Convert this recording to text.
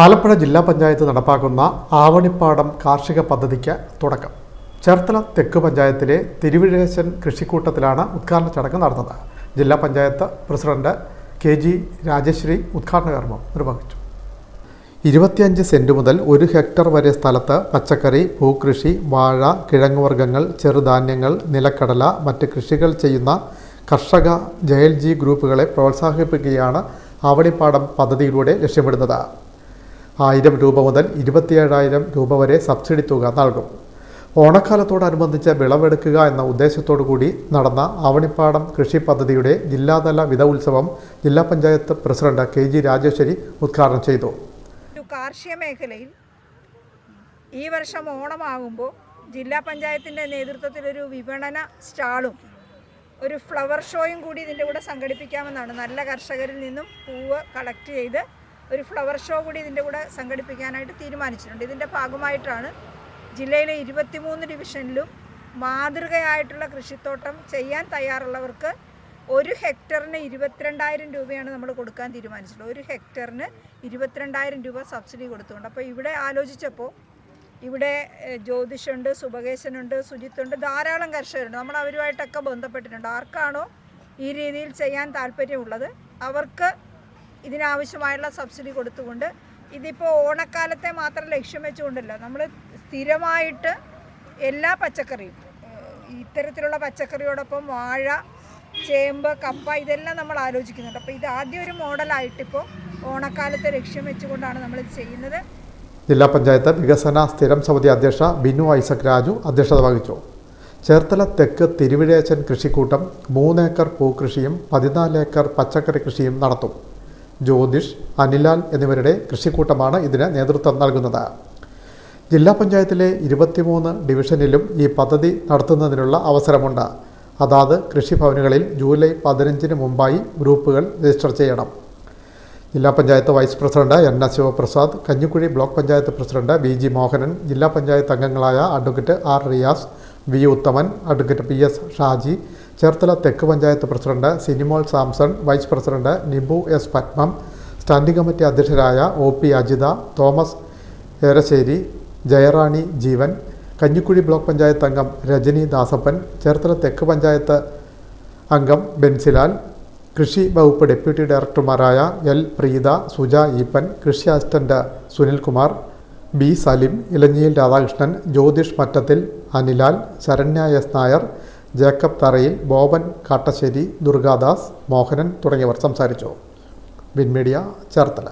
ആലപ്പുഴ ജില്ലാ പഞ്ചായത്ത് നടപ്പാക്കുന്ന ആവണിപ്പാടം കാർഷിക പദ്ധതിക്ക് തുടക്കം. ചേർത്തല തെക്ക് പഞ്ചായത്തിലെ തിരുവിഴേശൻ കൃഷിക്കൂട്ടത്തിലാണ് ഉദ്ഘാടന ചടങ്ങ് നടന്നത്. ജില്ലാ panchayat president K G Rajasree ഉദ്ഘാടന കർമ്മം നിർവഹിച്ചു. ഇരുപത്തിയഞ്ച് സെന്റ് മുതൽ ഒരു ഹെക്ടർ വരെ സ്ഥലത്ത് പച്ചക്കറി പൂക്കൃഷി വാഴ കിഴങ്ങുവർഗങ്ങൾ ചെറുധാന്യങ്ങൾ നിലക്കടല മറ്റ് കൃഷികൾ ചെയ്യുന്ന കർഷക ജയൽ ജി ഗ്രൂപ്പുകളെ പ്രോത്സാഹിപ്പിക്കുകയാണ് ആവണിപ്പാടം പദ്ധതിയിലൂടെ ലക്ഷ്യമിടുന്നത്. ആയിരം രൂപ മുതൽ ഇരുപത്തിയേഴായിരം രൂപ വരെ സബ്സിഡി തുക നൽകും. ഓണക്കാലത്തോടനുബന്ധിച്ച് വിളവെടുക്കുക എന്ന ഉദ്ദേശത്തോടു കൂടി നടന്ന ആവണിപ്പാടം കൃഷി പദ്ധതിയുടെ ജില്ലാതല വിധ ഉത്സവം ജില്ലാ panchayat president K G Rajeswari ഉദ്ഘാടനം ചെയ്തു. കാർഷിക മേഖലയിൽ ഈ വർഷം ഓണമാകുമ്പോൾ ജില്ലാ പഞ്ചായത്തിന്റെ നേതൃത്വത്തിൽ ഒരു വിപണന സ്റ്റാളും ഒരു ഫ്ലവർ ഷോയും കൂടി ഇതിന്റെ കൂടെ സംഘടിപ്പിക്കാമെന്നാണ് നല്ല കർഷകരിൽ നിന്നും പൂവ് കളക്ട് ചെയ്ത് ഒരു ഫ്ലവർ ഷോ കൂടി ഇതിന്റെ കൂടെ സംഘടിപ്പിക്കാനായിട്ട് തീരുമാനിച്ചിട്ടുണ്ട്. ഇതിന്റെ ഭാഗമായിട്ടാണ് ജില്ലയിലെ ഇരുപത്തിമൂന്ന് ഡിവിഷനിലും മാതൃകയായിട്ടുള്ള കൃഷിത്തോട്ടം ചെയ്യാൻ തയ്യാറുള്ളവർക്ക് ഒരു ഹെക്ടറിന് ഇരുപത്തിരണ്ടായിരം രൂപയാണ് നമ്മൾ കൊടുക്കാൻ തീരുമാനിച്ചിട്ടുള്ളത്. ഒരു ഹെക്ടറിന് ഇരുപത്തിരണ്ടായിരം രൂപ സബ്സിഡി കൊടുത്തുകൊണ്ട്. അപ്പോൾ ഇവിടെ ആലോചിച്ചപ്പോൾ ഇവിടെ ജ്യോതിഷുണ്ട് സുഭകേശനുണ്ട് സുജിത്തുണ്ട് ധാരാളം കർഷകരുണ്ട്. നമ്മൾ അവരുമായിട്ടൊക്കെ ബന്ധപ്പെട്ടിട്ടുണ്ട്. ആർക്കാണോ ഈ രീതിയിൽ ചെയ്യാൻ താല്പര്യമുള്ളത്? അവർക്ക് ഇതിനാവശ്യമായുള്ള സബ്സിഡി കൊടുത്തുകൊണ്ട് ഇതിപ്പോൾ ഓണക്കാലത്തെ മാത്രം ലക്ഷ്യം വെച്ചുകൊണ്ടല്ല നമ്മൾ സ്ഥിരമായിട്ട് എല്ലാ പച്ചക്കറിയും ഇത്തരത്തിലുള്ള പച്ചക്കറിയോടൊപ്പം വാഴ ചേമ്പ് കപ്പ ഇതെല്ലാം നമ്മൾ ആലോചിക്കുന്നുണ്ട്. അപ്പോൾ ഇത് ആദ്യം ഒരു മോഡലായിട്ടിപ്പോൾ ഓണക്കാലത്തെ ലക്ഷ്യം വെച്ചുകൊണ്ടാണ് നമ്മൾ ചെയ്യുന്നത്. ജില്ലാ പഞ്ചായത്ത് വികസന സ്ഥിരം സമിതി അധ്യക്ഷ ബിനു ഐസക് രാജു അധ്യക്ഷത വഹിച്ചു. ചേർത്തല തെക്ക് തിരുവിഴേച്ചൻ കൃഷിക്കൂട്ടം മൂന്നേക്കർ പൂക്കൃഷിയും പതിനാല് ഏക്കർ പച്ചക്കറി കൃഷിയും നടത്തും. ജ്യോതിഷ് അനിലാൽ എന്നിവരുടെ കൃഷിക്കൂട്ടമാണ് ഇതിന് നേതൃത്വം നൽകുന്നത്. ജില്ലാ പഞ്ചായത്തിലെ ഇരുപത്തിമൂന്ന് ഡിവിഷനിലും ഈ പദ്ധതി നടത്തുന്നതിനുള്ള അവസരമുണ്ട്. അതാത് കൃഷിഭവനുകളിൽ ജൂലൈ പതിനഞ്ചിന് മുമ്പായി ഗ്രൂപ്പുകൾ രജിസ്റ്റർ ചെയ്യണം. ജില്ലാ panchayat vice president N S Sivaprasad Kanjikuzhy block panchayat president B G Mohanan ജില്ലാ പഞ്ചായത്ത് അംഗങ്ങളായ advocate R Riyas V Uthaman advocate P S Shaji Cherthala തെക്ക് panchayat president Sinimol Samson vice president Nibu S Padmam standing committee അധ്യക്ഷരായ O P Ajitha Thomas Erassery Jayarani Jeevan Kanjikuzhy block panchayat അംഗം രജനി ദാസപ്പൻ ചേർത്തല തെക്ക് പഞ്ചായത്ത് അംഗം ബെൻസിലാൽ കൃഷി വകുപ്പ് deputy ഡയറക്ടർമാരായ L Preetha Suja Eapen കൃഷി assistant Sunilkumar B Salim Elanjiyil Radhakrishnan Jyothish Mattathil Anilal Saranya S Nair Jacob Tharayil Boban Kattassery Durgadas Mohanan തുടങ്ങിയവർ സംസാരിച്ചു. വിൻമീഡിയ ചേർത്തല.